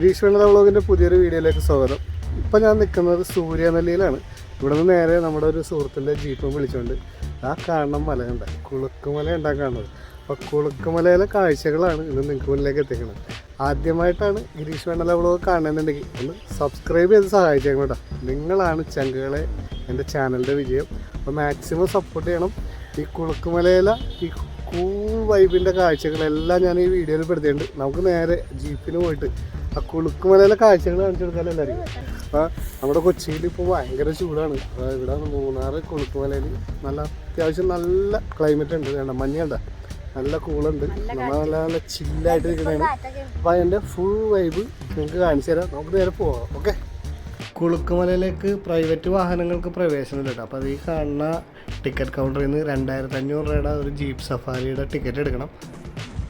ഗിരീഷ് വ്ളോഗിന്റെ പുതിയൊരു വീഡിയോയിലേക്ക് സ്വാഗതം. ഇപ്പം ഞാൻ നിൽക്കുന്നത് സൂര്യനെല്ലിയിലാണ്. ഇവിടെ നിന്ന് നേരെ നമ്മുടെ ഒരു സുഹൃത്തിന്റെ ജീപ്പും വിളിച്ചുകൊണ്ട് ആ കാണുന്ന മല കണ്ട കുളുക്കുമല ഉണ്ടാ കാണുന്നത്. അപ്പോൾ കുളുക്കുമലയിലെ കാഴ്ചകളാണ് ഇന്ന് നിങ്ങൾക്ക് മുന്നിലേക്ക് എത്തിക്കുന്നത്. ആദ്യമായിട്ടാണ് ഗിരീഷ് വേണ്ടല വ്ളോഗ് കാണുന്നുണ്ടെങ്കിൽ ഒന്ന് സബ്സ്ക്രൈബ് ചെയ്ത് സഹായിച്ചേക്കും കേട്ടോ. നിങ്ങളാണ് ചങ്കുകളെ എന്റെ ചാനലിന്റെ വിജയം. അപ്പോൾ മാക്സിമം സപ്പോർട്ട് ചെയ്യണം. ഈ കുളുക്കുമലയിലെ ഈ കൂൾ വൈബിന്റെ കാഴ്ചകളെല്ലാം ഞാൻ ഈ വീഡിയോയിൽ പെടുത്തിയിട്ടുണ്ട്. നമുക്ക് നേരെ ജീപ്പിന് പോയിട്ട് ആ കുളുക്കുമലയിലെ കാഴ്ചകൾ കാണിച്ചു കൊടുക്കാൻ എല്ലാവർക്കും അപ്പോൾ നമ്മുടെ കൊച്ചിയിൽ ഇപ്പോൾ ഭയങ്കര ചൂടാണ്. ഇവിടെ മൂന്നാർ കുളുക്കുമലയിൽ നല്ല അത്യാവശ്യം നല്ല ക്ലൈമറ്റ് ഉണ്ട്. വേണ്ട മഞ്ഞ കണ്ട നല്ല കൂളുണ്ട് നമ്മൾ നല്ല നല്ല ചില്ലായിട്ട് നിൽക്കുന്നതാണ് അപ്പോൾ അതിന്റെ ഫുൾ വൈബ് നിങ്ങൾക്ക് കാണിച്ചു തരാം. നമുക്ക് നേരെ പോവാം. ഓക്കെ കുളുക്കുമലയിലേക്ക് പ്രൈവറ്റ് വാഹനങ്ങൾക്ക് പ്രവേശനമില്ല കേട്ടോ. അപ്പോൾ അത് ഈ കാണുന്ന ടിക്കറ്റ് കൗണ്ടറിൽ നിന്ന് രണ്ടായിരത്തി അഞ്ഞൂറ് രൂപയുടെ ഒരു ജീപ്പ് സഫാരിയുടെ ടിക്കറ്റ് എടുക്കണം.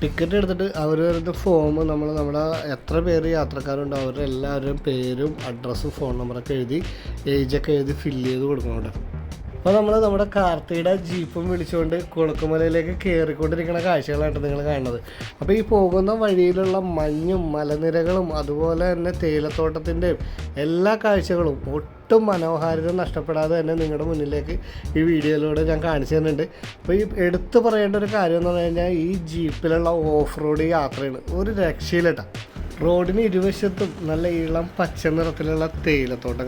ടിക്കറ്റ് എടുത്തിട്ട് അവർ വരുന്ന ഫോം നമ്മൾ നമ്മുടെ എത്ര പേര് യാത്രക്കാരുണ്ട് അവരുടെ എല്ലാവരുടെയും പേരും അഡ്രസ്സും ഫോൺ നമ്പറൊക്കെ എഴുതി ഏജൊക്കെ എഴുതി ഫില്ല് ചെയ്ത് കൊടുക്കണം കേട്ടോ. അപ്പോൾ നമ്മൾ നമ്മുടെ കാർത്തിയുടെ ജീപ്പും വിളിച്ചുകൊണ്ട് കുണക്കുമലയിലേക്ക് കയറിക്കൊണ്ടിരിക്കുന്ന കാഴ്ചകളായിട്ട് നിങ്ങൾ കാണുന്നത്. അപ്പോൾ ഈ പോകുന്ന വഴിയിലുള്ള മഞ്ഞും മലനിരകളും അതുപോലെ തന്നെ തേയിലത്തോട്ടത്തിന്റെയും എല്ലാ കാഴ്ചകളും ഒട്ടും മനോഹാരിത നഷ്ടപ്പെടാതെ തന്നെ നിങ്ങളുടെ മുന്നിലേക്ക് ഈ വീഡിയോയിലൂടെ ഞാൻ കാണിച്ചു തരുന്നുണ്ട് അപ്പോൾ ഈ എടുത്തു പറയേണ്ട ഒരു കാര്യം എന്ന് പറഞ്ഞു കഴിഞ്ഞാൽ ഈ ജീപ്പിലുള്ള ഓഫ് റോഡ് യാത്രയാണ്. ഒരു രക്ഷയിലട്ടാ റോഡിന് ഇരുവശത്തും നല്ല ഇളം പച്ച നിറത്തിലുള്ള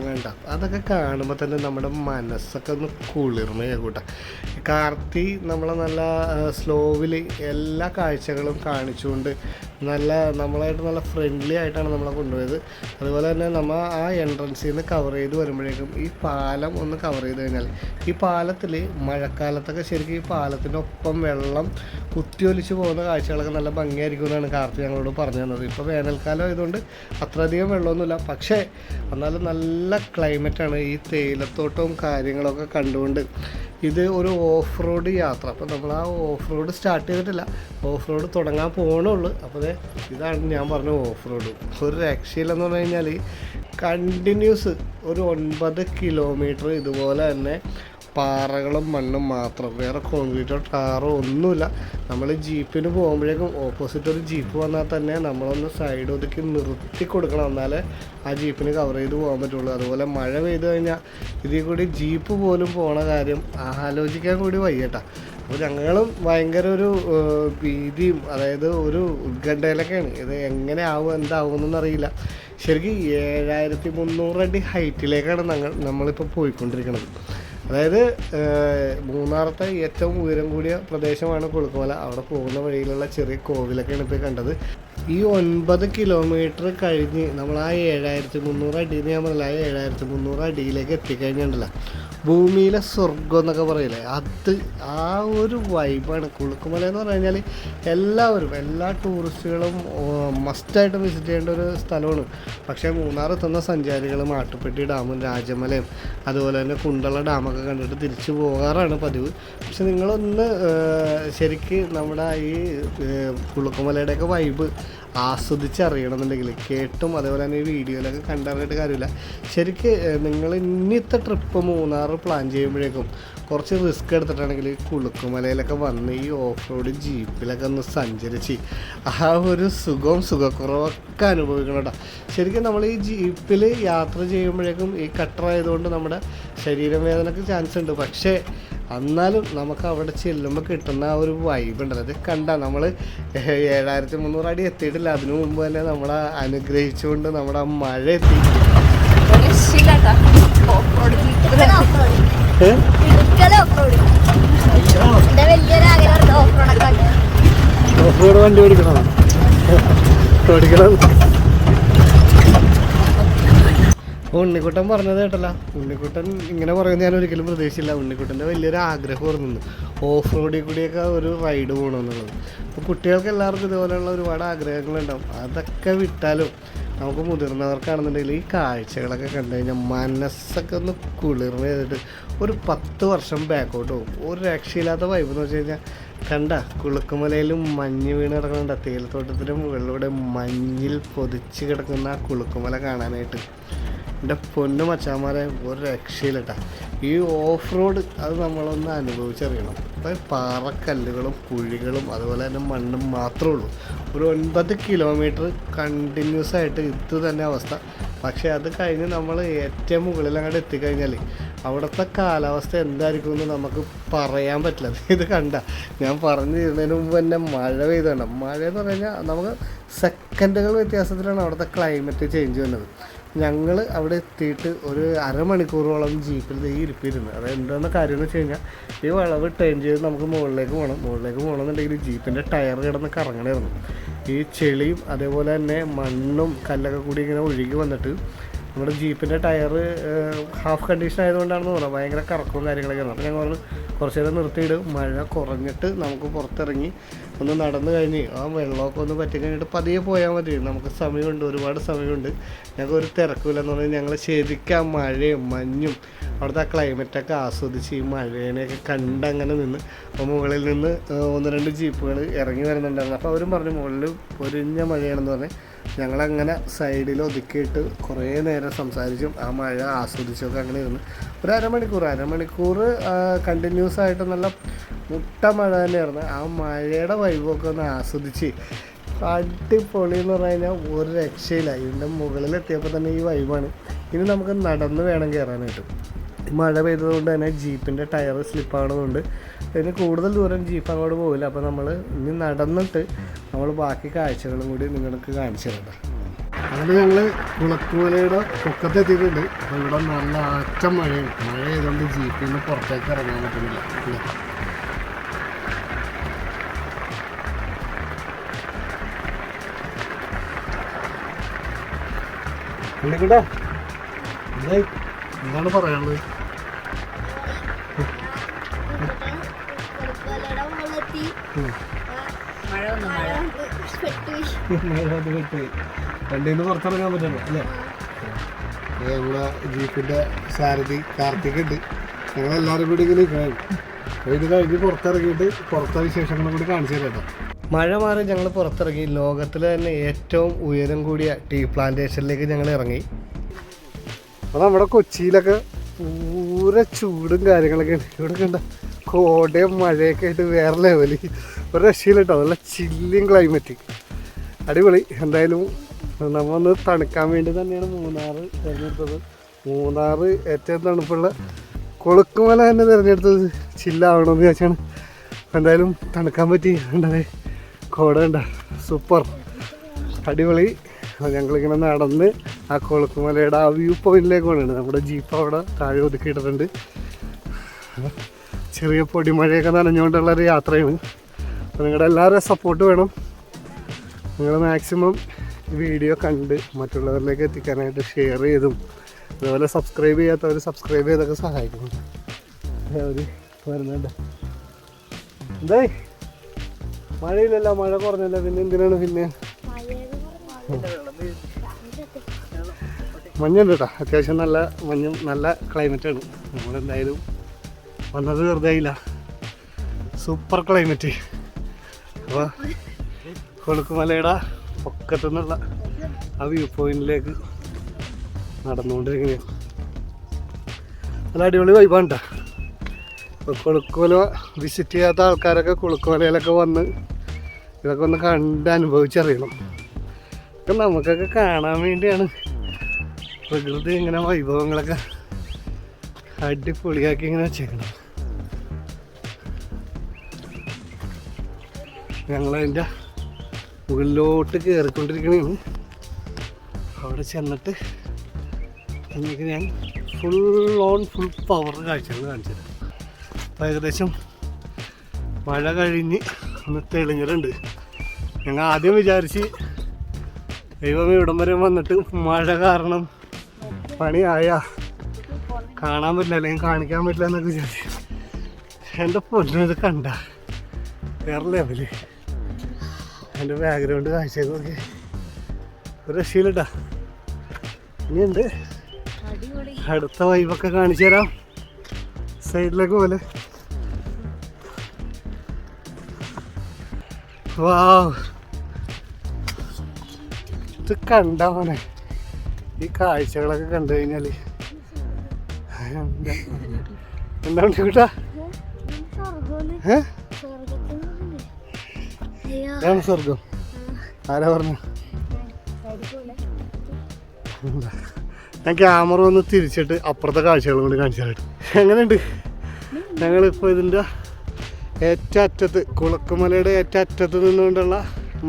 കണ്ട. അതൊക്കെ കാണുമ്പോൾ തന്നെ നമ്മുടെ മനസ്സൊക്കെ ഒന്ന് കുളിർമയാകൂട്ടാ കാർത്തി നമ്മളെ നല്ല സ്ലോവിൽ എല്ലാ കാഴ്ചകളും കാണിച്ചുകൊണ്ട് നല്ല നമ്മളായിട്ട് നല്ല ഫ്രണ്ട്ലി ആയിട്ടാണ് നമ്മളെ കൊണ്ടുപോയത്. അതുപോലെ തന്നെ നമ്മൾ ആ എൻട്രൻസിൽ നിന്ന് കവർ ചെയ്ത് വരുമ്പോഴേക്കും ഈ പാലം ഒന്ന് കവർ ചെയ്ത് കഴിഞ്ഞാൽ ഈ പാലത്തിൽ മഴക്കാലത്തൊക്കെ ശരിക്കും ഈ പാലത്തിനൊപ്പം വെള്ളം കുത്തിയൊലിച്ച് പോകുന്ന കാഴ്ചകളൊക്കെ നല്ല ഭംഗിയായിരിക്കും എന്നാണ് കാർത്തി ഞങ്ങളോട് പറഞ്ഞു തന്നത്. ഇപ്പോൾ വേനൽക്കാലം ആയതുകൊണ്ട് അത്രയധികം വെള്ളമൊന്നുമില്ല. പക്ഷേ എന്നാലും നല്ല ക്ലൈമറ്റാണ് ഈ തേയിലത്തോട്ടവും കാര്യങ്ങളൊക്കെ കണ്ടുകൊണ്ട്. ഇത് ഒരു ഓഫ് റോഡ് യാത്ര. അപ്പോൾ നമ്മൾ ആ ഓഫ് റോഡ് സ്റ്റാർട്ട് ചെയ്തിട്ടില്ല. ഓഫ് റോഡ് തുടങ്ങാൻ പോകണുള്ളൂ അപ്പോൾ ഇതാണ് ഞാൻ പറഞ്ഞ ഓഫ് റോഡ് ഒരു രക്ഷയില്ലെന്ന് പറഞ്ഞു കഴിഞ്ഞാൽ കണ്ടിന്യൂസ് ഒരു ഒൻപത് കിലോമീറ്റർ ഇതുപോലെ തന്നെ പാറകളും മണ്ണും മാത്രം. വേറെ കോൺക്രീറ്റോ ടാറോ ഒന്നുമില്ല. നമ്മൾ ജീപ്പിന് പോകുമ്പോഴേക്കും ഓപ്പോസിറ്റ് ഒരു ജീപ്പ് വന്നാൽ തന്നെ നമ്മളൊന്ന് സൈഡ് ഒതുക്കി നിർത്തി കൊടുക്കണം. എന്നാലേ ആ ജീപ്പിന് കവർ ചെയ്ത് പോകാൻ പറ്റുള്ളൂ. അതുപോലെ മഴ പെയ്തു കഴിഞ്ഞാൽ ഇതിൽ കൂടി ജീപ്പ് പോലും പോണ കാര്യം ആലോചിക്കാൻ കൂടി വയ്യട്ടാ. അപ്പോൾ ഞങ്ങളും ഭയങ്കര ഒരു ഭീതിയും അതായത് ഒരു ഉത്കണ്ഠയിലൊക്കെയാണ്. ഇത് എങ്ങനെ ആവും എന്താവും എന്നറിയില്ല ശരിക്കും ഏഴായിരത്തി മുന്നൂറ് അടി ഹൈറ്റിലേക്കാണ് ഞങ്ങൾ നമ്മളിപ്പോൾ പോയിക്കൊണ്ടിരിക്കുന്നത് അതായത് മൂന്നാറത്തെ ഏറ്റവും ഉയരം കൂടിയ പ്രദേശമാണ് കുളുക്കുമല അവിടെ പോകുന്ന വഴിയിലുള്ള ചെറിയ കോവിലൊക്കെയാണ് ഇപ്പോൾ കണ്ടത്. ഈ ഒൻപത് കിലോമീറ്റർ കഴിഞ്ഞ് നമ്മൾ ആ ഏഴായിരത്തി മുന്നൂറ് അടിയിൽ ഞാൻ പറഞ്ഞില്ല ആ ഏഴായിരത്തി മുന്നൂറ് അടിയിലേക്ക് എത്തിക്കഴിഞ്ഞിട്ടുണ്ടല്ലോ. ഭൂമിയിലെ സ്വർഗം എന്നൊക്കെ പറയില്ലേ അത് ആ ഒരു വൈബാണ് കുളുക്കുമല എന്ന് പറഞ്ഞു കഴിഞ്ഞാൽ എല്ലാവരും എല്ലാ ടൂറിസ്റ്റുകളും മസ്റ്റായിട്ട് വിസിറ്റ് ചെയ്യേണ്ട ഒരു സ്ഥലമാണ്. പക്ഷേ മൂന്നാർ എത്തുന്ന സഞ്ചാരികൾ മാട്ടുപ്പെട്ടി ഡാമും രാജമലയും അതുപോലെ തന്നെ കുണ്ടള ഡാമൊക്കെ കണ്ടിട്ട് തിരിച്ചു പോകാറാണ് പതിവ്. പക്ഷെ നിങ്ങളൊന്ന് ശരിക്കും നമ്മുടെ ഈ കുളുക്കുമലയുടെയൊക്കെ വൈബ് ആസ്വദിച്ചറിയണമെന്നുണ്ടെങ്കിൽ കേട്ടും അതേപോലെ തന്നെ ഈ വീഡിയോയിലൊക്കെ കണ്ടറിഞ്ഞിട്ട് കാര്യമില്ല. ശരിക്ക് നിങ്ങൾ ഇന്നത്തെ ട്രിപ്പ് മൂന്നാർ പ്ലാൻ ചെയ്യുമ്പോഴേക്കും കുറച്ച് റിസ്ക് എടുത്തിട്ടാണെങ്കിൽ കുളുക്കുമലയിലൊക്കെ വന്ന് ഈ ഓഫ് റോഡ് ജീപ്പിലൊക്കെ ഒന്ന് സഞ്ചരിച്ച് ആ ഒരു സുഖവും സുഖക്കുറവൊക്കെ അനുഭവിക്കണം കേട്ടോ. ശരിക്കും നമ്മൾ ഈ ജീപ്പിൽ യാത്ര ചെയ്യുമ്പോഴേക്കും ഈ കട്ടറായതുകൊണ്ട് നമ്മുടെ ശരീരം വേദനക്ക് ചാൻസ് ഉണ്ട്. പക്ഷേ എന്നാലും നമുക്ക് അവിടെ ചെല്ലുമ്പോൾ കിട്ടുന്ന ആ ഒരു വൈബ് ഉണ്ടല്ലോ. അത് കണ്ട നമ്മൾ ഏഴായിരത്തി മുന്നൂറ് അടി എത്തിയിട്ടില്ല. അതിനു മുമ്പ് തന്നെ നമ്മളെ അനുഗ്രഹിച്ചുകൊണ്ട് നമ്മുടെ ആ മഴ എത്തി. ഓഫ് റോഡ് വണ്ടി ഓടിക്കണം? ഓടിക്കണം? ഉണ്ണിക്കുട്ടൻ പറഞ്ഞത് കേട്ടല്ല. ഉണ്ണിക്കുട്ടൻ ഇങ്ങനെ പറയുന്നത് ഞാൻ ഒരിക്കലും പ്രതീക്ഷിച്ചില്ല. ഉണ്ണിക്കുട്ടന്റെ വലിയൊരു ആഗ്രഹം ആഗ്രഹമായിരുന്നു ഓഫ് റോഡിൽ കൂടിയൊക്കെ ഒരു റൈഡ് പോകണമെന്നുള്ളത് അപ്പോൾ കുട്ടികൾക്ക് എല്ലാവർക്കും ഇതുപോലെയുള്ള ഒരുപാട് ആഗ്രഹങ്ങളുണ്ടാവും. അതൊക്കെ വിട്ടാലും നമുക്ക് മുതിർന്നവർക്കാണെന്നുണ്ടെങ്കിൽ ഈ കാഴ്ചകളൊക്കെ കണ്ടു കഴിഞ്ഞാൽ മനസ്സൊക്കെ ഒന്ന് കുളിർന്ന് ചെയ്തിട്ട് ഒരു പത്ത് വർഷം ബാക്കോട്ട് പോകും ഒരു രക്ഷയില്ലാത്ത വൈബ് എന്ന് വെച്ച് കഴിഞ്ഞാൽ കണ്ട കുളുക്കുമലയിലും മഞ്ഞ് വീണ് കിടക്കുന്നുണ്ട്. തേയിലത്തോട്ടത്തിന്റെ മുകളിലൂടെ മഞ്ഞിൽ പൊതിച്ച് കിടക്കുന്ന ആ കുളുക്കുമല കാണാനായിട്ട്. എന്റെ പൊന്നു മച്ചാമാരെ ഒരു രക്ഷയില്ലട്ടാ. ഈ ഓഫ് റോഡ് അത് നമ്മളൊന്ന് അനുഭവിച്ചറിയണം. ഇപ്പം പാറക്കല്ലുകളും കുഴികളും അതുപോലെ തന്നെ മണ്ണും മാത്രമേ ഉള്ളൂ. ഒരു ഒൻപത് കിലോമീറ്റർ കണ്ടിന്യൂസ് ആയിട്ട് ഇത് തന്നെ അവസ്ഥ. പക്ഷേ അത് കഴിഞ്ഞ് നമ്മൾ ഏറ്റവും മുകളിൽ അങ്ങോട്ട് എത്തിക്കഴിഞ്ഞാൽ അവിടുത്തെ കാലാവസ്ഥ എന്തായിരിക്കും എന്ന് നമുക്ക് പറയാൻ പറ്റില്ല. ഇത് കണ്ട ഞാൻ പറഞ്ഞു തരുന്നതിന് മുമ്പ് തന്നെ മഴ പെയ്തുകൊണ്ട് മഴ എന്ന് പറഞ്ഞു കഴിഞ്ഞാൽ നമുക്ക് സെക്കൻഡുകൾ വ്യത്യാസത്തിലാണ് അവിടുത്തെ ക്ലൈമറ്റ് ചേഞ്ച് വന്നത്. ഞങ്ങൾ അവിടെ എത്തിയിട്ട് ഒരു അരമണിക്കൂറോളം ജീപ്പിൽ ദേ ഇരിപ്പിരുന്നു. അത് എന്താണെന്ന കാര്യം എന്ന് വെച്ച് കഴിഞ്ഞാൽ ഈ വളവ് ടേൺ ചെയ്ത് നമുക്ക് മുകളിലേക്ക് പോകണം മുകളിലേക്ക് പോകണമെന്നുണ്ടെങ്കിൽ ജീപ്പിന്റെ ടയർ കിടന്ന് കറങ്ങണമായിരുന്നു ഈ ചെളിയും അതേപോലെ തന്നെ മണ്ണും കല്ലൊക്കെ കൂടി ഇങ്ങനെ ഒഴുകി വന്നിട്ട് നമ്മുടെ ജീപ്പിന്റെ ടയർ ഹാഫ് കണ്ടീഷൻ ആയതുകൊണ്ടാണെന്ന് തോന്നുന്നത് ഭയങ്കര കറക്കവും കാര്യങ്ങളൊക്കെ അപ്പോൾ ഞങ്ങൾ പറഞ്ഞു കുറച്ച് നേരം നിർത്തിയിട്ട് മഴ കുറഞ്ഞിട്ട് നമുക്ക് പുറത്തിറങ്ങി ഒന്ന് നടന്നു കഴിഞ്ഞ് ആ വെള്ളമൊക്കെ ഒന്ന് പറ്റി കഴിഞ്ഞിട്ട് പതിയെ പോയാൽ മതി. നമുക്ക് സമയമുണ്ട് ഒരുപാട് സമയമുണ്ട്. ഞങ്ങൾക്ക് ഒരു തിരക്കില്ലെന്ന് പറഞ്ഞാൽ ഞങ്ങൾ ശരിക്കും മഴയും മഞ്ഞും അവിടുത്തെ ആ ക്ലൈമറ്റൊക്കെ ആസ്വദിച്ച് ഈ മഴേനെയൊക്കെ കണ്ടങ്ങനെ നിന്ന് അപ്പോൾ മുകളിൽ നിന്ന് ഒന്ന് രണ്ട് ജീപ്പുകൾ ഇറങ്ങി വരുന്നുണ്ടായിരുന്നു. അപ്പോൾ അവരും പറഞ്ഞു മുകളിൽ പൊരിഞ്ഞ മഴയാണെന്ന് പറഞ്ഞ് ഞങ്ങളങ്ങനെ സൈഡിൽ ഒതുക്കിയിട്ട് കുറേ നേരം സംസാരിച്ചും. ആ മഴ ആസ്വദിച്ചൊക്കെ അങ്ങനെ ഇരുന്ന്. ഒരു അരമണിക്കൂർ അരമണിക്കൂർ കണ്ടിന്യൂസ് ആയിട്ട് നല്ല മുട്ട മഴ തന്നെയായിരുന്നു. ആ മഴയുടെ വൈബൊക്കെ ഒന്ന് ആസ്വദിച്ച് അടിപൊളി എന്ന് പറഞ്ഞു കഴിഞ്ഞാൽ ഒരു രക്ഷയില്ല. ഇതിന്റെ മുകളിൽ എത്തിയപ്പോൾ തന്നെ ഈ വൈബാണ് ഇനി നമുക്ക് നടന്ന് വേണം കയറാനായിട്ട്. മഴ പെയ്തതുകൊണ്ട് തന്നെ ജീപ്പിന്റെ ടയർ സ്ലിപ്പാണതുകൊണ്ട് അതിന് കൂടുതൽ ദൂരം ജീപ്പ് അങ്ങോട്ട് പോകില്ല അപ്പോൾ നമ്മൾ ഇനി നടന്നിട്ട് നമ്മൾ ബാക്കി കാഴ്ചകളും കൂടി നിങ്ങൾക്ക് കാണിച്ചു തരണ്ട അങ്ങനെ ഞങ്ങൾ കുളക്കുമലയുടെ പൊക്കത്ത് എത്തിയിട്ടുണ്ട് അപ്പോൾ ഇവിടെ നല്ല ആറ്റം മഴയാണ്. മഴ ചെയ്തുകൊണ്ട് ജീപ്പിൽ നിന്ന് പുറത്തേക്ക് ഇറങ്ങാൻ പറ്റുന്നില്ല. എന്താണ് പറയാനുള്ളത്? മഴ കൊണ്ട് പെട്ടുപോയി. മഴ. വന്ന് വിട്ടുപോയി വണ്ടിയിൽ നിന്ന് പുറത്തിറങ്ങാൻ പറ്റില്ല അല്ലേ നമ്മളെ ജീപ്പിന്റെ സാരഥി കാർത്തിക് ഉണ്ട് ഞങ്ങളെല്ലാവരും കൂടി ഇങ്ങനെ നിൽക്കണം അപ്പോൾ ഇത് കഴിഞ്ഞ് പുറത്തിറങ്ങിയിട്ട് പുറത്തെ വിശേഷങ്ങളും കൂടി കാണിച്ചു തരാം കേട്ടോ. മഴ മാറി ഞങ്ങൾ പുറത്തിറങ്ങി. ലോകത്തിലെ തന്നെ ഏറ്റവും ഉയരം കൂടിയ ടീ പ്ലാന്റേഷനിലേക്ക് ഞങ്ങൾ ഇറങ്ങി. അപ്പോൾ നമ്മുടെ കൊച്ചിയിലൊക്കെ പൂര ചൂടും കാര്യങ്ങളൊക്കെ ഉണ്ട് ഇവിടെ കണ്ട കോടയും മഴയൊക്കെ ആയിട്ട് വേറെ ലെവൽ ഒരു രക്ഷയില്ല കേട്ടോ നല്ല ചില്ലിങ് ക്ലൈമറ്റ് അടിപൊളി. എന്തായാലും നമ്മ ഒന്ന് തണുക്കാൻ വേണ്ടി തന്നെയാണ് മൂന്നാർ തിരഞ്ഞെടുത്തത്. മൂന്നാർ ഏറ്റവും തണുപ്പുള്ള കൊളുക്കുമല തന്നെ തിരഞ്ഞെടുത്തത്. ചില്ലാവണമെന്ന് ചോദിച്ചാണ് എന്തായാലും തണുക്കാൻ പറ്റി. ഉണ്ടേ കോട ഉണ്ട സൂപ്പർ അടിപൊളി. ഞങ്ങളിങ്ങനെ നടന്ന് ആ കൊളുക്കുമലയുടെ ആ വ്യൂ പോയിന്റിലേക്ക് പോകുന്നുണ്ട് നമ്മുടെ ജീപ്പ് അവിടെ താഴെ ഒതുക്കിയിട്ടിട്ടുണ്ട്. ചെറിയ പൊടിമഴയൊക്കെ നനഞ്ഞുകൊണ്ടുള്ള ഒരു യാത്രയാണ്. അപ്പോൾ നിങ്ങളുടെ എല്ലാവരുടെയും സപ്പോർട്ട് വേണം. നിങ്ങൾ മാക്സിമം വീഡിയോ കണ്ട് മറ്റുള്ളവരിലേക്ക് എത്തിക്കാനായിട്ട് ഷെയർ ചെയ്തും അതുപോലെ സബ്സ്ക്രൈബ് ചെയ്യാത്തവർ സബ്സ്ക്രൈബ് ചെയ്തൊക്കെ സഹായിക്കണം അവർ വരുന്നുണ്ട്. എന്തായി മഴയില്ലല്ലോ മഴ കുറഞ്ഞല്ലോ പിന്നെ എന്തിനാണ് പിന്നെ? മഞ്ഞുണ്ട് കേട്ടോ അത്യാവശ്യം നല്ല മഞ്ഞും നല്ല ക്ലൈമറ്റാണ് നമ്മളെന്തായാലും വന്നത് വെറുതെ ആയില്ല. സൂപ്പർ ക്ലൈമറ്റ് അപ്പോൾ കൊളുക്കുമലയുടെ പൊക്കത്തു നിന്നുള്ള ആ വ്യൂ പോയിന്റിലേക്ക് നടന്നുകൊണ്ടിരിക്കുകയാണ്. നല്ല അടിപൊളി വൈബാണ് കേട്ടോ കൊളുക്കുമല വിസിറ്റ് ചെയ്യാത്ത ആൾക്കാരൊക്കെ കൊളുക്കുമലയിലൊക്കെ വന്ന് ഇതൊക്കെ ഒന്ന് കണ്ട് അനുഭവിച്ചറിയണം. ഇതൊക്കെ നമുക്കൊക്കെ കാണാൻ വേണ്ടിയാണ്. പ്രകൃതി ഇങ്ങനെ വൈഭവങ്ങളൊക്കെ അടിപൊളിയാക്കി ഇങ്ങനെ വെച്ചേക്കണം ഞങ്ങളതിന്റെ മുകളിലോട്ട് കയറിക്കൊണ്ടിരിക്കണേണ് അവിടെ ചെന്നിട്ട് എനിക്ക് ഞാൻ ഫുൾ ഓൺ ഫുൾ പവർ കാഴ്ചകൾ കാണിച്ചത് അപ്പോൾ ഏകദേശം മഴ കഴിഞ്ഞ് ഒന്ന് തെളിഞ്ഞിട്ടുണ്ട്. ഞങ്ങൾ ആദ്യം വിചാരിച്ച് ദൈവം ഇവിടം വരെ വന്നിട്ട് മഴ കാരണം പണിയായ കാണാൻ പറ്റില്ല അല്ലെങ്കിൽ കാണിക്കാൻ പറ്റില്ല എന്നൊക്കെ വിചാരിച്ചു. എന്റെ പൊന്നു ഇത് കണ്ട വേറെ ലെവൽ എന്റെ ബാക്ക്ഗ്രൗണ്ട് കാഴ്ചയൊക്കെ നോക്കി ഒരു രക്ഷയില്ലട്ടാ. ഇനിയുണ്ട്. അടിപൊളി. അടുത്ത വൈബൊക്കെ കാണിച്ചു തരാം. സൈഡിലേക്ക് പോലെ. വാ ഇത് കണ്ടാ മോനെ. ഈ കാഴ്ചകളൊക്കെ കണ്ടു കഴിഞ്ഞാൽ എന്താ? കൂട്ടാ ഏ? ഏതാണ് സ്വർഗം ആരാ പറഞ്ഞു? ഞാൻ ക്യാമറ ഒന്ന് തിരിച്ചിട്ട് അപ്പുറത്തെ കാഴ്ചകൾ കൊണ്ട് കാണിച്ചാലായിട്ട് എങ്ങനെയുണ്ട്? ഞങ്ങളിപ്പോൾ ഇതിന്റെ ഏറ്റവും അറ്റത്ത് കുളക്കുമലയുടെ ഏറ്റവും അറ്റത്ത് നിന്നുകൊണ്ടുള്ള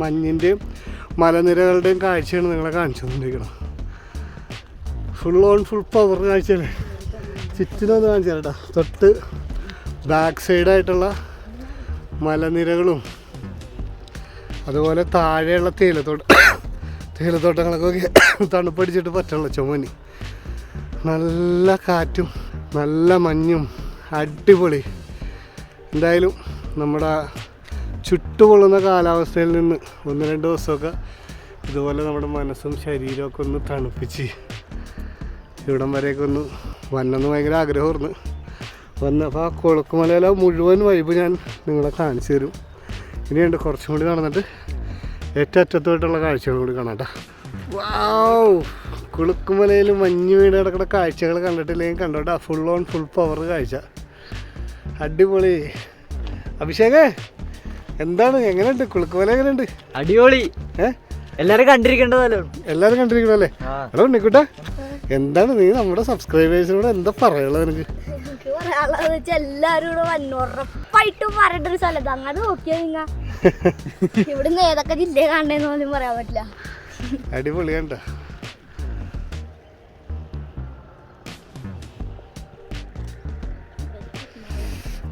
മഞ്ഞിന്റെയും മലനിരകളുടെയും കാഴ്ചയാണ് നിങ്ങളെ കാണിച്ചു തന്നിരിക്കണം ഫുൾ ഓൺ ഫുൾ പവർ കാഴ്ചയല്ലേ? ചുറ്റിനൊന്ന് കാണിച്ചു തരട്ടാ തൊട്ട് ബാക്ക് സൈഡായിട്ടുള്ള മലനിരകളും അതുപോലെ താഴെയുള്ള തേയിലത്തോട്ട തേയിലത്തോട്ടങ്ങളൊക്കെ തണുപ്പടിച്ചിട്ട് പറ്റുള്ള ചുമനി. നല്ല കാറ്റും നല്ല മഞ്ഞും അടിപൊളി. എന്തായാലും നമ്മുടെ ചുട്ടുപൊള്ളുന്ന കാലാവസ്ഥയിൽ നിന്ന് ഒന്ന് രണ്ട് ദിവസമൊക്കെ ഇതുപോലെ നമ്മുടെ മനസ്സും ശരീരമൊക്കെ ഒന്ന് തണുപ്പിച്ച് ഇവിടം വരെയൊക്കെ ഒന്ന് വന്നെന്ന് ഭയങ്കര ആഗ്രഹമായിരുന്നു. വന്നപ്പോൾ ആ കൊളുക്കുമലയിലെ മുഴുവൻ വൈബ് ഞാൻ നിങ്ങളെ കാണിച്ചു തരും. ഇനിയുണ്ട് കുറച്ചും കൂടി നടന്നിട്ട് ഏറ്റവും അറ്റത്തോട്ടുള്ള കാഴ്ചകൾ കൂടി കാണാം കേട്ടോ. വാവ്! കുളുക്കുമലയിൽ മഞ്ഞ് വീട് കിടക്കുന്ന കാഴ്ചകൾ കണ്ടിട്ടില്ലെങ്കിൽ കണ്ടോട്ടാ ഫുൾ ഓൺ ഫുൾ പവർ കാഴ്ച. അടിപൊളി. അഭിഷേകേ എന്താണ്? എങ്ങനെയുണ്ട്? കുളുക്കുമല എങ്ങനെയുണ്ട്? അടിപൊളി. ഏ? എല്ലാരും കണ്ടിരിക്കേണ്ടതല്ലോ? എല്ലാരും കണ്ടിരിക്കണല്ലേ ഹലോ ഉണ്ണിക്കുട്ടാ എന്താണ് നീ നമ്മുടെ സബ്സ്ക്രൈബേഴ്സിനോട് എന്താ പറയുള്ളത് നിനക്ക്? എനിക്ക് പറയാനുള്ളത് വെച്ചാൽ എല്ലാരും ഇവിടെ വന്നു ഉറപ്പായിട്ടും പറയേണ്ട ഒരു സ്ഥലത്ത് അങ്ങനെ നോക്കിയാ നിങ്ങ. ഇവിടുന്ന് ഏതൊക്കെ ജില്ല കാണേന്ന് പോലും പറയാൻ പറ്റില്ല. അടിപൊളിയാണ്ട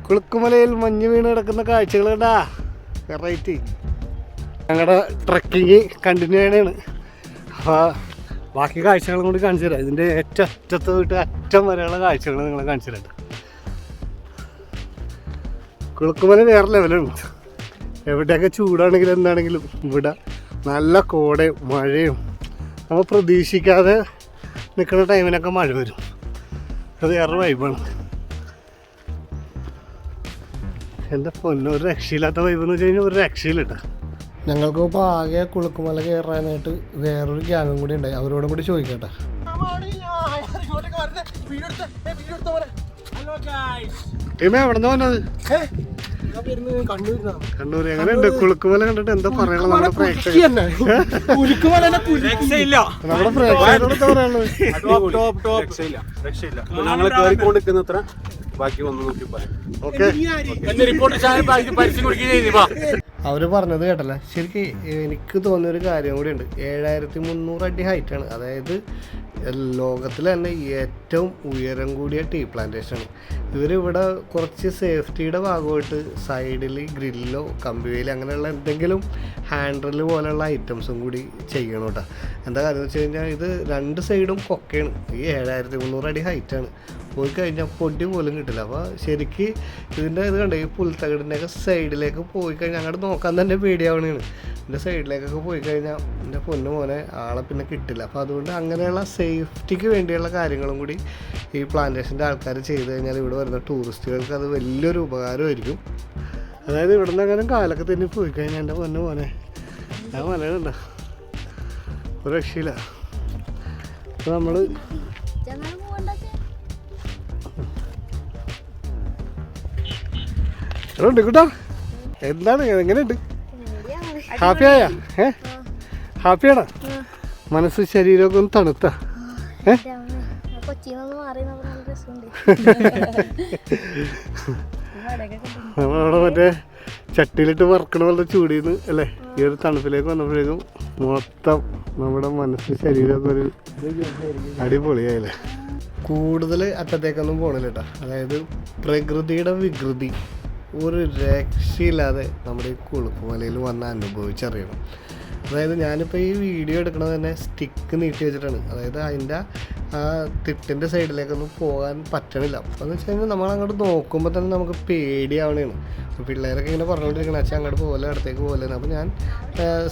കുളുക്കുമലയിൽ മഞ്ഞ് വീണ് കിടക്കുന്ന കാഴ്ചകൾ കണ്ടാ? വെറൈറ്റി ഞങ്ങളുടെ ട്രക്കിങ് കണ്ടിന്യൂ ചെയ്യണതാണ് അപ്പോൾ ബാക്കി കാഴ്ചകളും കൂടി കാണിച്ചു തരാം. ഇതിന്റെ ഏറ്റവും അറ്റത്ത് പോയിട്ട് അറ്റം വരെയുള്ള കാഴ്ചകൾ നിങ്ങളെ കാണിച്ചു തരാം കുളുക്കുമല വേറെ ലെവലാണ് എവിടെയൊക്കെ ചൂടാണെങ്കിലും എന്താണെങ്കിലും ഇവിടെ നല്ല കോടയും മഴയും. നമ്മൾ പ്രതീക്ഷിക്കാതെ നിൽക്കുന്ന ടൈമിനൊക്കെ മഴ വരും. അത് വേറെ വൈബാണ് എന്റെ പൊന്നൊരു രക്ഷയില്ലാത്ത വൈബ് എന്ന് വെച്ച് കഴിഞ്ഞാൽ ഒരു രക്ഷയിലിട്ട ഞങ്ങൾക്ക് ഇപ്പോൾ ആകെ കുളുക്കുമല കയറാനായിട്ട് വേറൊരു ഗ്യാങ്ങും കൂടി ഉണ്ടായി. അവരോടും കൂടി ചോദിക്കട്ടെ. ടീമേ എവിടെ നിന്ന് വന്നത് കണ്ണൂർ എങ്ങനെയുണ്ട്? കുളുക്കുമല കണ്ടിട്ട് എന്താ പറയണത് നമ്മുടെ പ്രേക്ഷകർ. നമ്മുടെ പ്രേക്ഷകരോട് എന്താ പറയാനുള്ളത്? ബാക്കി വന്ന് നോക്കി പറയാം. ഓക്കെ. റിപ്പോർട്ട് അവർ പറഞ്ഞത് കേട്ടല്ല. ശരിക്കും എനിക്ക് തോന്നിയൊരു കാര്യം കൂടി ഉണ്ട് ഏഴായിരത്തി മുന്നൂറ് അടി ഹൈറ്റാണ് അതായത് ലോകത്തിലെ തന്നെ ഏറ്റവും ഉയരം കൂടിയ ടീ പ്ലാന്റേഷനാണ് ഇവരിവിടെ കുറച്ച് സേഫ്റ്റിയുടെ ഭാഗമായിട്ട് സൈഡിൽ ഗ്രില്ലോ കമ്പിവേലി അങ്ങനെയുള്ള എന്തെങ്കിലും ഹാൻഡിൽ പോലെയുള്ള ഐറ്റംസും കൂടി ചെയ്യണം കേട്ടോ. എന്താ കാര്യം വെച്ച് കഴിഞ്ഞാൽ ഇത് രണ്ട് സൈഡും കൊക്കയാണ് ഈ ഏഴായിരത്തി മുന്നൂറ് അടി ഹൈറ്റാണ് പോയി കഴിഞ്ഞാൽ പൊടി പോലും കിട്ടില്ല. അപ്പോൾ ശരിക്ക് ഇതിന്റെ ഇത് കണ്ടേ ഈ പുൽത്തകടിന്റെയൊക്കെ സൈഡിലേക്ക് പോയി കഴിഞ്ഞാൽ അങ്ങോട്ട് നോക്കാൻ തന്നെ പേടിയാവണേണ്. എന്റെ സൈഡിലേക്കൊക്കെ പോയി കഴിഞ്ഞാൽ എന്റെ പൊന്നു മോനെ ആളെ പിന്നെ കിട്ടില്ല. അപ്പോൾ അതുകൊണ്ട് അങ്ങനെയുള്ള സേഫ്റ്റിക്ക് വേണ്ടിയുള്ള കാര്യങ്ങളും കൂടി ഈ പ്ലാന്റേഷന്റെ ആൾക്കാർ ചെയ്ത് കഴിഞ്ഞാൽ ഇവിടെ വരുന്ന ടൂറിസ്റ്റുകൾക്ക് അത് വലിയൊരു ഉപകാരമായിരിക്കും. അതായത് ഇവിടെ നിന്ന് അങ്ങനെ കാലൊക്കെ തന്നെ പോയി കഴിഞ്ഞാൽ എന്റെ പൊന്നു മോനെ. ഞാൻ മലയുണ്ട ഒരു രക്ഷയില്ല. അപ്പോൾ നമ്മൾ ഉണ്ട് കേട്ടോ. എന്താണ്? എങ്ങനെയുണ്ട്? ഹാപ്പിയായ ഏ? ഹാപ്പിയാണോ മനസ്സ് ശരീരമൊക്കെ ഒന്ന് തണുത്ത. നമ്മളവിടെ മറ്റേ ചട്ടിയിലിട്ട് വറക്കണ പോലെ ചൂടിന്ന് അല്ലേ? ഈ ഒരു തണുപ്പിലേക്ക് വന്നപ്പോഴേക്കും മൊത്തം നമ്മുടെ മനസ്സ് ശരീരമൊക്കെ ഒരു അടിപൊളിയായില്ലേ? കൂടുതൽ അറ്റത്തേക്കൊന്നും പോണില്ല കേട്ടോ. അതായത് പ്രകൃതിയുടെ വികൃതി ഒരു രക്ഷയില്ലാതെ നമ്മുടെ ഈ കുളുക്കുമലയിൽ വന്ന് അനുഭവിച്ചറിയണം. അതായത് ഞാനിപ്പോൾ ഈ വീഡിയോ എടുക്കണത് തന്നെ സ്റ്റിക്ക് നീട്ടി വെച്ചിട്ടാണ്. അതായത് അതിന്റെ ആ തിട്ടിന്റെ സൈഡിലേക്കൊന്നും പോകാൻ പറ്റണില്ല. അപ്പോൾ എന്ന് വെച്ച് കഴിഞ്ഞാൽ നമ്മൾ അങ്ങോട്ട് നോക്കുമ്പോൾ തന്നെ നമുക്ക് പേടിയാവണേണ്. പിള്ളേരൊക്കെ ഇങ്ങനെ പറഞ്ഞുകൊണ്ടിരിക്കണം അച്ഛൻ അങ്ങോട്ട് പോലെ അടുത്തേക്ക് പോലെ അപ്പോൾ ഞാൻ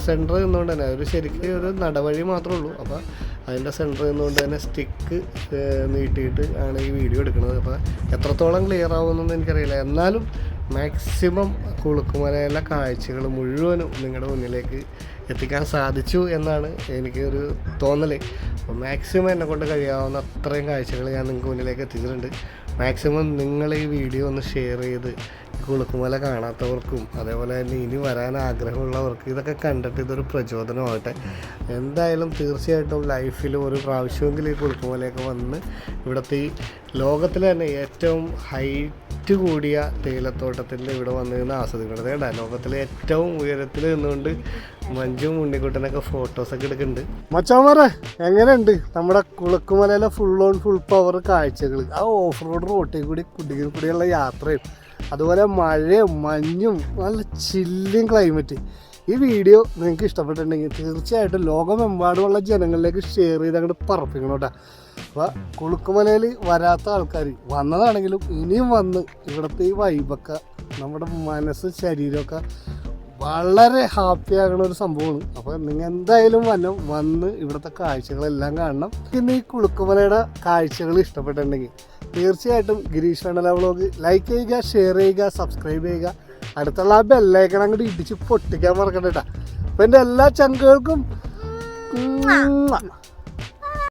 സെന്റർ നിന്നുകൊണ്ട് തന്നെ ഒരു ശരിക്കും ഒരു നടവഴി മാത്രമേ ഉള്ളൂ. അപ്പോൾ അതിന്റെ സെന്ററിൽ നിന്നുകൊണ്ട് തന്നെ സ്റ്റിക്ക് നീട്ടിയിട്ട് ആണ് ഈ വീഡിയോ എടുക്കുന്നത്. അപ്പോൾ എത്രത്തോളം ക്ലിയർ ആവുമെന്നൊന്നും എനിക്കറിയില്ല. എന്നാലും മാക്സിമം കുളുക്കുമലയിലെ കാഴ്ചകൾ മുഴുവനും നിങ്ങളുടെ മുന്നിലേക്ക് എത്തിക്കാൻ സാധിച്ചു എന്നാണ് എനിക്കൊരു തോന്നൽ അപ്പോൾ മാക്സിമം എന്നെ കൊണ്ട് കഴിയാവുന്ന അത്രയും കാഴ്ചകൾ ഞാൻ നിങ്ങൾക്ക് മുന്നിലേക്ക് എത്തിച്ചിട്ടുണ്ട്. മാക്സിമം നിങ്ങൾ ഈ വീഡിയോ ഒന്ന് ഷെയർ ചെയ്ത് കുളുക്കുമല കാണാത്തവർക്കും അതേപോലെ തന്നെ ഇനി വരാൻ ആഗ്രഹമുള്ളവർക്ക് ഇതൊക്കെ കണ്ടിട്ട് ഇതൊരു പ്രചോദനമാകട്ടെ എന്തായാലും തീർച്ചയായിട്ടും ലൈഫിൽ ഒരു പ്രാവശ്യമെങ്കിലും ഈ കുളുക്കുമലയൊക്കെ വന്ന് ഇവിടുത്തെ ഈ ലോകത്തിലെ തന്നെ ഏറ്റവും ഹൈറ്റ് കൂടിയ തേയിലത്തോട്ടത്തിന്റെ ഇവിടെ വന്ന് നിന്ന് ആസ്വദിക്കുന്നത് കേട്ടോ ലോകത്തിലെ ഏറ്റവും ഉയരത്തിൽ നിന്നുകൊണ്ട് മഞ്ജും ഉണ്ണിക്കുട്ടനൊക്കെ ഫോട്ടോസൊക്കെ എടുക്കുന്നുണ്ട്. മച്ചാമാരെ എങ്ങനെയുണ്ട്? നമ്മുടെ കുളുക്കുമലയിലെ ഫുൾ ഓൺ ഫുൾ പവർ കാഴ്ചകൾ ആ ഓഫ് റോഡ് റോട്ടിൽ കൂടി കുടുങ്ങി കൂടിയുള്ള യാത്രയും അതുപോലെ മഴയും മഞ്ഞും നല്ല ചില്ലിങ് ക്ലൈമറ്റ് ഈ വീഡിയോ നിങ്ങൾക്ക് ഇഷ്ടപ്പെട്ടിട്ടുണ്ടെങ്കിൽ തീർച്ചയായിട്ടും ലോകമെമ്പാടുമുള്ള ജനങ്ങളിലേക്ക് ഷെയർ ചെയ്ത് അങ്ങോട്ട് പറപ്പിക്കണം കേട്ടോ. അപ്പോൾ കുളുക്കുമലയിൽ വരാത്ത ആൾക്കാർ വന്നതാണെങ്കിലും ഇനിയും വന്ന് ഇവിടുത്തെ ഈ വൈബൊക്കെ നമ്മുടെ മനസ്സ് ശരീരമൊക്കെ വളരെ ഹാപ്പി ആകുന്ന ഒരു സംഭവമാണ്. അപ്പോൾ നിങ്ങൾ എന്തായാലും വന്നു വന്ന് ഇവിടുത്തെ കാഴ്ചകളെല്ലാം കാണണം. ഇന്ന് ഈ കുളുക്കുമലയുടെ കാഴ്ചകൾ ഇഷ്ടപ്പെട്ടിട്ടുണ്ടെങ്കിൽ തീർച്ചയായിട്ടും ഗിരീഷ് വേണ്ടല വ്ളോഗ്. ലൈക്ക് ചെയ്യുക ഷെയർ ചെയ്യുക സബ്സ്ക്രൈബ് ചെയ്യുക. അടുത്തുള്ള ആ ബെല്ലൈക്കൺ അങ്ങോട്ട് ഇടിച്ച് പൊട്ടിക്കാൻ മറക്കണ്ട കേട്ടോ. അപ്പം എന്റെ എല്ലാ ചങ്കുകൾക്കും.